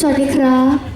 สวัสดีครับ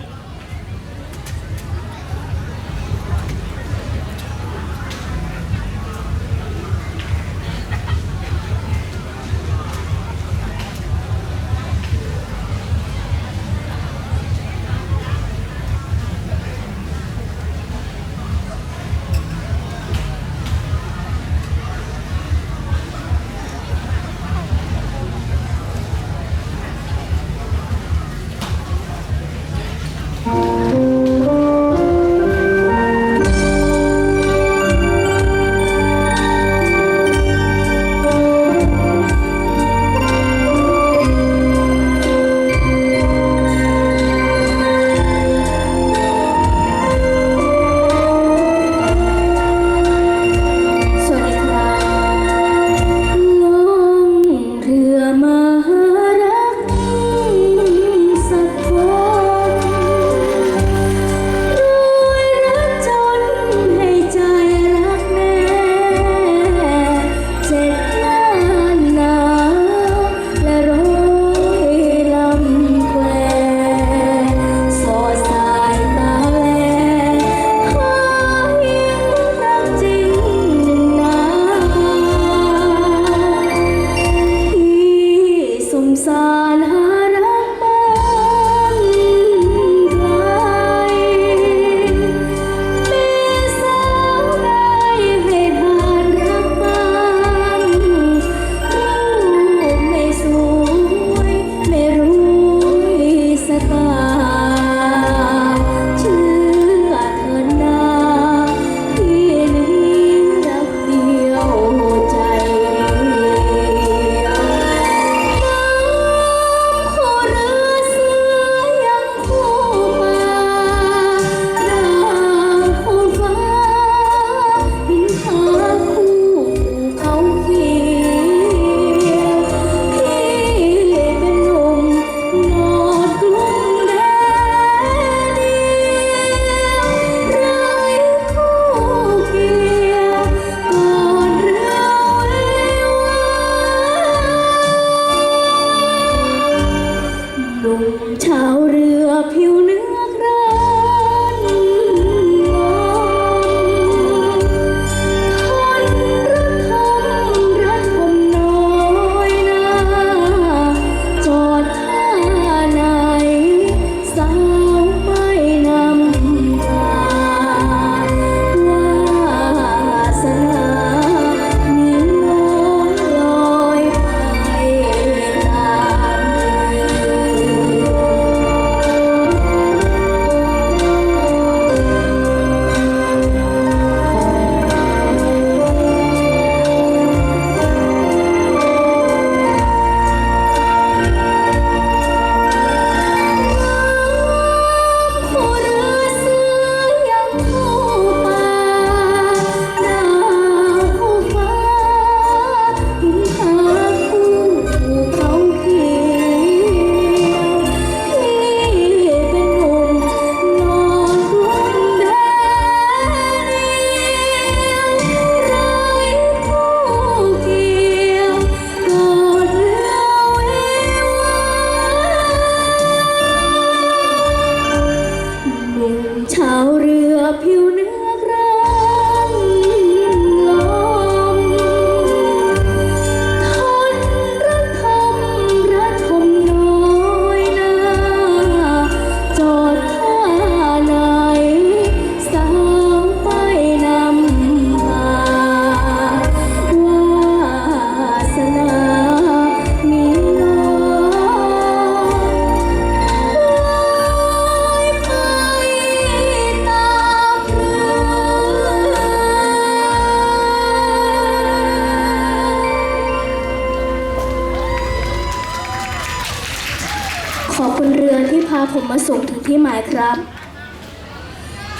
ครับ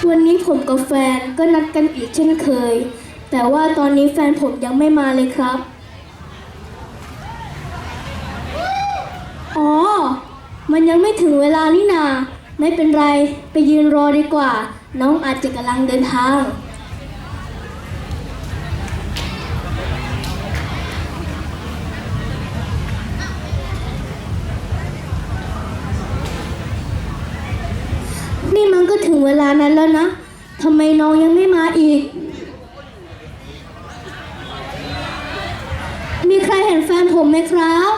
วันนี้ผมกับแฟนก็นัดกันอีกเช่นเคย แต่ว่าตอนนี้แฟนผมยังไม่มาเลยครับ อ๋อ มันยังไม่ถึงเวลานี่นา ไม่เป็นไร ไปยืนรอดีกว่า น้องอาจจะกำลังเดินทาง ถึงเวลานั้นแล้วนะทำไมน้องยังไม่มาอีก มีใครเห็นแฟนผมไหมครับ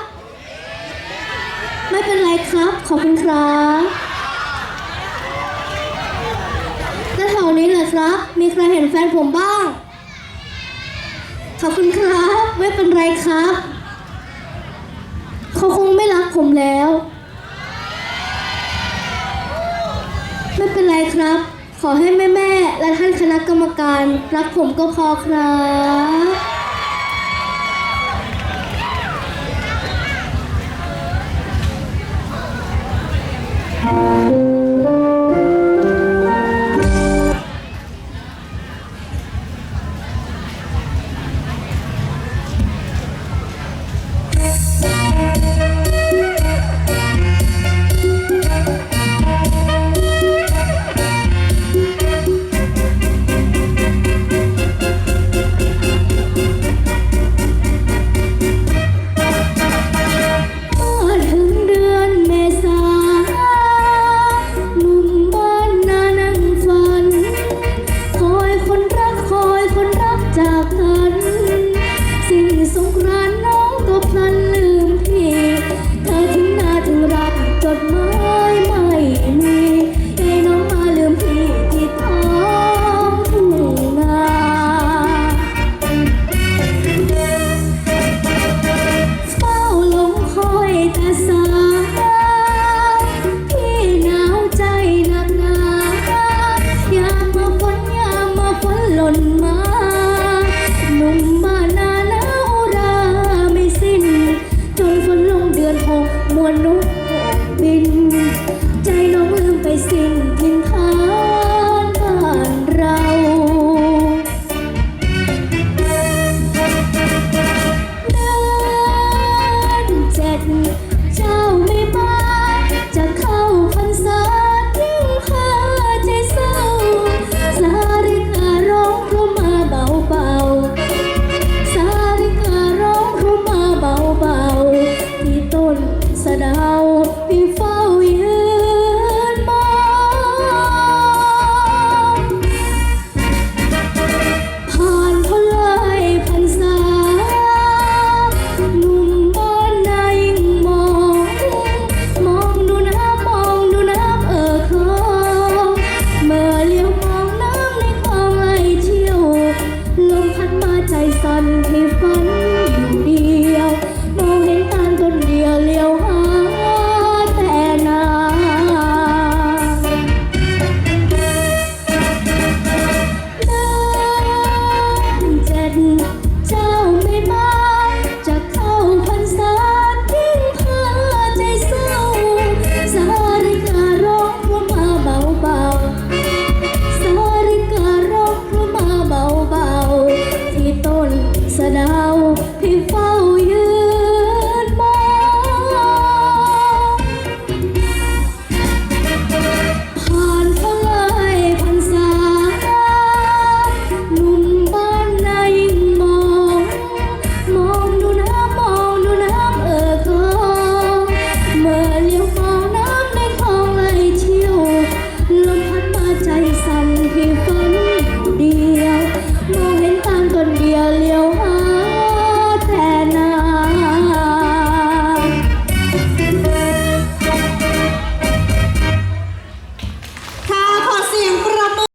ไม่เป็นไรครับ ขอบคุณครับแล้วแถวนี้เหรอครับ มีใครเห็นแฟนผมบ้าง ขอบคุณครับ ไม่เป็นไรครับ เขาคงไม่รักผมแล้ว ไม่เป็นไรครับ ขอให้แม่แม่ๆและท่านคณะกรรมการ รักผมก็พอครับ